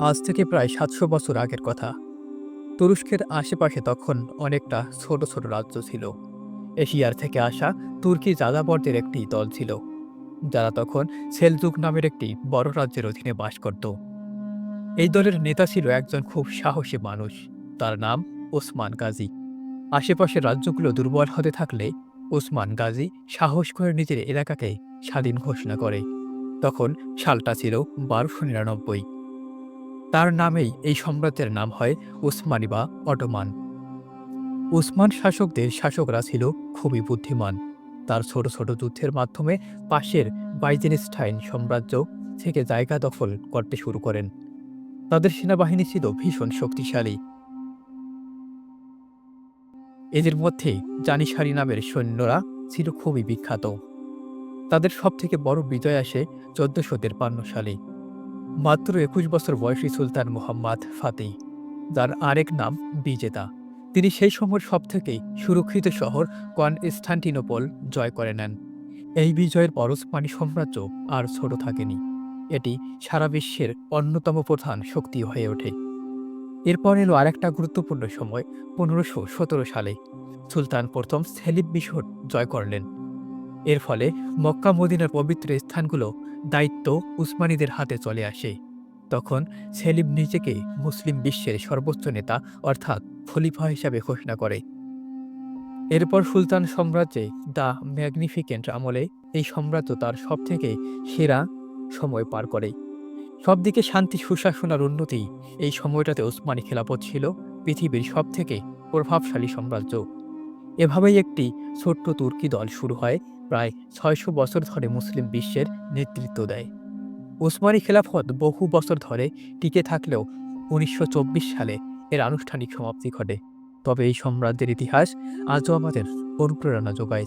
আজ থেকে প্রায় সাতশো বছর আগের কথা। তুরস্কের আশেপাশে তখন অনেকটা ছোট ছোট রাজ্য ছিল। এশিয়ার থেকে আসা তুর্কি যাযাবরদের একটি দল ছিল, যারা তখন সেলজুক নামের একটি বড় রাজ্যের অধীনে বাস করত। এই দলের নেতা ছিল একজন খুব সাহসী মানুষ, তার নাম ওসমান গাজী। আশেপাশের রাজ্যগুলো দুর্বল হতে থাকলে ওসমান গাজী সাহস করে নিজের এলাকাকে স্বাধীন ঘোষণা করে। তখন সালটা ছিল বারোশো নিরানব্বই। তার নামেই এই সম্রাটের নাম হয় উসমানি বা অটোমান। উসমান শাসকদের শাসকরা ছিল খুবই বুদ্ধিমান। তার ছোট ছোট যুদ্ধের মাধ্যমে পাশের বাইজেনিস্টাইন সাম্রাজ্য থেকে জায়গা দখল করতে শুরু করেন। তাদের সেনাবাহিনী ছিল ভীষণ শক্তিশালী। এদের মধ্যে জানিসারি নামের সৈন্যরা ছিল খুবই বিখ্যাত। তাদের সবথেকে বড় বিজয় আসে চোদ্দশো তেপ্পান্ন সালে। মাত্র একুশ বছর বয়সী সুলতান মুহাম্মদ ফাতেহ, যার আরেক নাম বিজেতা। তিনি সেই সময়ের সবথেকে সুরক্ষিত শহর কনস্টান্টিনোপল জয় করে নেন। এই বিজয়ের পর ওসমানী সাম্রাজ্য আর ছোট থাকেনি। এটি সারা বিশ্বের অন্যতম প্রধান শক্তি হয়ে ওঠে। এরপর এলো আরেকটা গুরুত্বপূর্ণ সময়, পনেরোশো সতেরো সালে। সুলতান প্রথম সেলিম মিশর জয় করলেন। এর ফলে মক্কা মদিনার পবিত্র স্থানগুলো দায়িত্ব উসমানীদের হাতে চলে আসে। তখন সেলিম নিজেকে মুসলিম বিশ্বের সর্বোচ্চ নেতা অর্থাৎ খলিফা হিসাবে ঘোষণা করে। এরপর সুলতান সাম্রাজ্যে দ্য ম্যাগনিফিকেন্ট আমলে এই সাম্রাজ্য তার সবথেকে সেরা সময় পার করে। সবদিকে শান্তি সুশাসন আর উন্নতি এই সময়টাতে ওসমানী খেলাপথ ছিল পৃথিবীর সবথেকে প্রভাবশালী সাম্রাজ্য। এভাবেই একটি ছোট্ট তুর্কি দল শুরু হয়, প্রায় ছয়শো বছর ধরে মুসলিম বিশ্বের নেতৃত্ব দেয়। ওসমানী খেলাফত বহু বছর ধরে টিকে থাকলেও উনিশশো চব্বিশ সালে এর আনুষ্ঠানিক সমাপ্তি ঘটে। তবে এই সাম্রাজ্যের ইতিহাস আজও আমাদের অনুপ্রেরণা যোগায়।